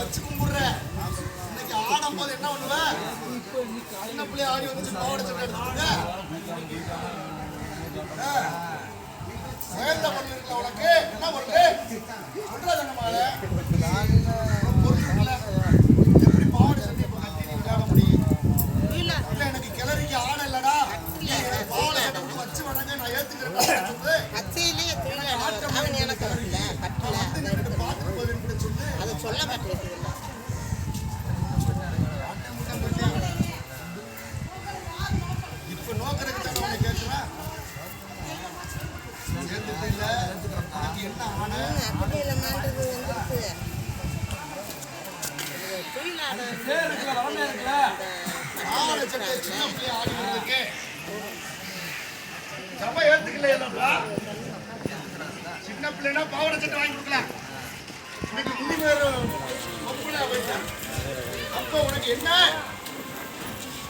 வச்சு கும்பிடுற இன்னைக்கு ஆடும் போது என்ன பண்ணுவ சின்ன பிள்ளை ஆடி வந்து பாவடை சொல்றாங்க சேர்ந்த பண்ணிருக்கல உனக்கு என்ன பண்ற சொல்றாங்க நம்மளால சொல்லு மாட்டேங்குது. இப்ப நோக்கறதுக்கு தானே உன்னை கேட்கிறேன் சேர்ந்துட்டு இல்ல. உனக்கு என்ன சின்ன பிள்ளை ஆடி வந்திருக்கு. சபை ஏத்துக்கல சின்ன பிள்ளைனா பாவாடை சட்டை வாங்கி கொடுக்கலாம். அப்போ உனக்கு என்ன?